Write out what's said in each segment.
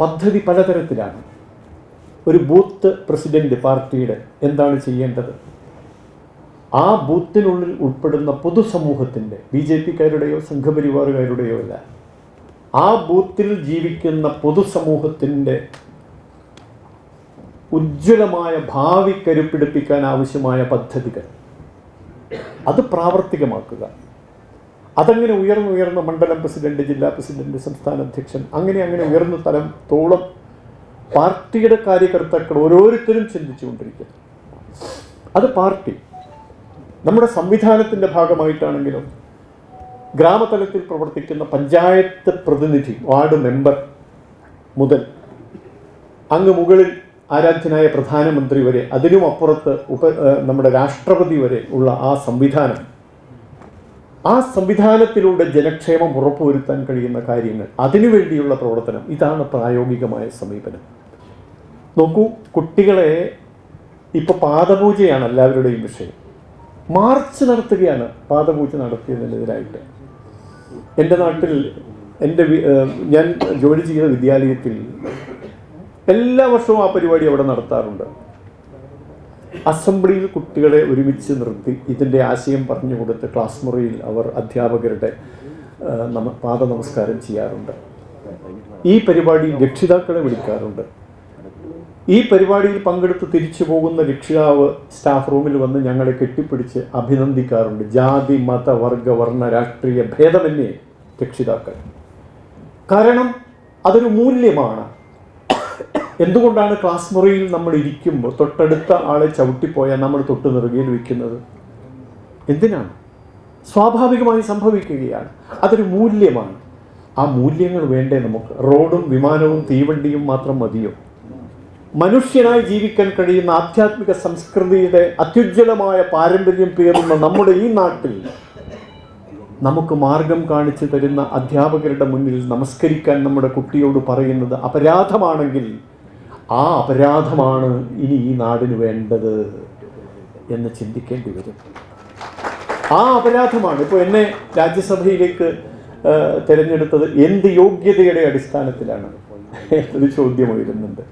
പദ്ധതി പലതരത്തിലാണ്. ഒരു booth president പാർട്ടിയുടെ എന്താണ് ചെയ്യേണ്ടത്? ആ ബൂത്തിനുള്ളിൽ ഉൾപ്പെടുന്ന പൊതുസമൂഹത്തിന്റെ ബി ജെ പിക്കാരുടെയോ സംഘപരിവാറുകാരുടെയോ അല്ല ആ ബൂത്തിൽ ജീവിക്കുന്ന പൊതുസമൂഹത്തിന്റെ ഉജ്ജ്വലമായ ഭാവി കരുപ്പിടിപ്പിക്കാൻ ആവശ്യമായ പദ്ധതികൾ. അത് പ്രാവർത്തികമാക്കുക. അതങ്ങനെ ഉയർന്നു ഉയർന്ന മണ്ഡലം പ്രസിഡന്റ് ജില്ലാ പ്രസിഡന്റ് സംസ്ഥാന അധ്യക്ഷൻ അങ്ങനെ അങ്ങനെ ഉയർന്ന തലം തോളം പാർട്ടിയുടെ കാര്യകർത്താക്കൾ ഓരോരുത്തരും ചിന്തിച്ചുകൊണ്ടിരിക്കുന്നു. അത് പാർട്ടി. നമ്മുടെ സംവിധാനത്തിന്റെ ഭാഗമായിട്ടാണെങ്കിലും ഗ്രാമതലത്തിൽ പ്രവർത്തിക്കുന്ന പഞ്ചായത്ത് പ്രതിനിധി വാർഡ് മെമ്പർ മുതൽ അങ്ങ് മുകളിൽ ആരാധ്യനായ പ്രധാനമന്ത്രി വരെ അതിനും അപ്പുറത്ത് ഉപ നമ്മുടെ രാഷ്ട്രപതി വരെ ഉള്ള ആ സംവിധാനം ആ സംവിധാനത്തിലൂടെ ജനക്ഷേമം ഉറപ്പുവരുത്താൻ കഴിയുന്ന കാര്യങ്ങൾ അതിനുവേണ്ടിയുള്ള പ്രവർത്തനം ഇതാണ് പ്രായോഗികമായ സമീപനം. നോക്കൂ കുട്ടികളെ ഇപ്പോൾ പാദപൂജയാണ് എല്ലാവരുടെയും വിഷയം. മാർച്ച് നടത്തുകയാണ് പാദപൂജ നടത്തിയതിനെതിരായിട്ട്. എന്റെ നാട്ടിൽ എന്റെ ഞാൻ ജോലി ചെയ്യുന്ന വിദ്യാലയത്തിൽ എല്ലാ വർഷവും ആ പരിപാടി അവിടെ നടത്താറുണ്ട്. അസംബ്ലിയിൽ കുട്ടികളെ ഒരുമിച്ച് നിർത്തി ഇതിന്റെ ആശയം പറഞ്ഞു കൊടുത്ത് ക്ലാസ് മുറിയിൽ അവർ അധ്യാപകരുടെ നമ പാദ നമസ്കാരം ചെയ്യാറുണ്ട്. ഈ പരിപാടി രക്ഷിതാക്കളെ വിളിക്കാറുണ്ട്. ഈ പരിപാടിയിൽ പങ്കെടുത്ത് തിരിച്ചു പോകുന്ന രക്ഷിതാവ് സ്റ്റാഫ് റൂമിൽ വന്ന് ഞങ്ങളെ കെട്ടിപ്പിടിച്ച് അഭിനന്ദിക്കാറുണ്ട്. ജാതി മത വർഗ വർണ രാഷ്ട്രീയ ഭേദമന്യേ രക്ഷിതാക്കൾ. കാരണം അതൊരു മൂല്യമാണ്. എന്തുകൊണ്ടാണ് ക്ലാസ് മുറിയിൽ നമ്മൾ ഇരിക്കുമ്പോൾ തൊട്ടടുത്ത ആളെ ചവിട്ടിപ്പോയാൽ നമ്മൾ തൊട്ട് നിറുകയിൽ വയ്ക്കുന്നത് എന്തിനാണ്? സ്വാഭാവികമായി സംഭവിക്കുകയാണ്. അതൊരു മൂല്യമാണ്. ആ മൂല്യങ്ങൾ വേണ്ടേ നമുക്ക്? റോഡും വിമാനവും തീവണ്ടിയും മാത്രം മതിയോ? മനുഷ്യനായി ജീവിക്കാൻ കഴിയുന്ന ആധ്യാത്മിക സംസ്കൃതിയുടെ അത്യുജ്വലമായ പാരമ്പര്യം പേറുന്ന നമ്മുടെ ഈ നാട്ടിൽ നമുക്ക് മാർഗം കാണിച്ചു തരുന്ന അധ്യാപകരുടെ മുന്നിൽ നമസ്കരിക്കാൻ നമ്മുടെ കുട്ടിയോട് പറയുന്നത് അപരാധമാണെങ്കിൽ ആ അപരാധമാണ് ഇനി ഈ നാടിന് വേണ്ടത് എന്ന് ചിന്തിക്കേണ്ടി വരും. ആ അപരാധമാണ് ഇപ്പോൾ എന്നെ രാജ്യസഭയിലേക്ക് തിരഞ്ഞെടുത്തത് എന്ത് യോഗ്യതയുടെ അടിസ്ഥാനത്തിലാണ് എന്നൊരു ചോദ്യം ഉയരുന്നുണ്ട്.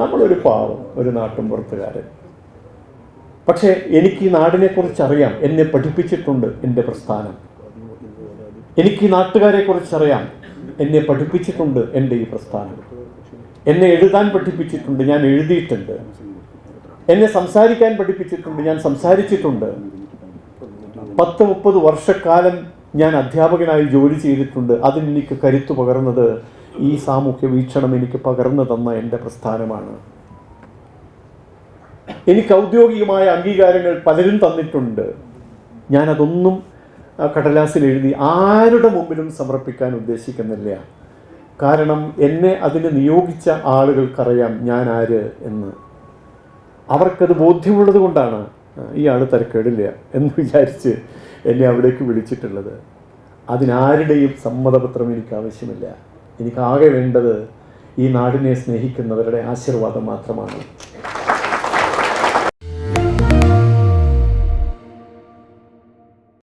നമ്മളൊരു പാവം ഒരു നാട്ടും പുറത്തുകാരൻ. പക്ഷേ എനിക്ക് ഈ നാടിനെക്കുറിച്ച് അറിയാം എന്നെ പഠിപ്പിച്ചിട്ടുണ്ട് എന്റെ പ്രസ്ഥാനം. എനിക്ക് ഈ നാട്ടുകാരെ കുറിച്ചറിയാം എന്നെ പഠിപ്പിച്ചിട്ടുണ്ട് എന്റെ ഈ പ്രസ്ഥാനം. എന്നെ എഴുതാൻ പഠിപ്പിച്ചിട്ടുണ്ട് ഞാൻ എഴുതിയിട്ടുണ്ട്. എന്നെ സംസാരിക്കാൻ പഠിപ്പിച്ചിട്ടുണ്ട് ഞാൻ സംസാരിച്ചിട്ടുണ്ട്. പത്ത് മുപ്പത് വർഷക്കാലം ഞാൻ അധ്യാപകനായി ജോലി ചെയ്തിട്ടുണ്ട്. അതിന് എനിക്ക് കരുത്തു പകർന്നത് ഈ സാമൂഹ്യ വീക്ഷണം എനിക്ക് പകർന്നു തന്ന എന്റെ പ്രസ്ഥാനമാണ്. എനിക്ക് ഔദ്യോഗികമായ അംഗീകാരങ്ങൾ പലരും തന്നിട്ടുണ്ട്. ഞാനതൊന്നും കടലാസിൽ എഴുതി ആരുടെ മുമ്പിലും സമർപ്പിക്കാൻ ഉദ്ദേശിക്കുന്നില്ല. കാരണം എന്നെ അതിന് നിയോഗിച്ച ആളുകൾക്കറിയാം ഞാൻ ആര് എന്ന്. അവർക്കത് ബോധ്യമുള്ളത് കൊണ്ടാണ് ഇയാൾ തിരക്കേടില്ല എന്ന് വിചാരിച്ച് എന്നെ അവിടേക്ക് വിളിച്ചിട്ടുള്ളത്. അതിനാരുടെയും സമ്മതപത്രം എനിക്ക് ആവശ്യമില്ല എനിക്കാകെ വേണ്ടത് ഈ നാടിനെ സ്നേഹിക്കുന്നവരുടെ ആശീർവാദം മാത്രമാണ്.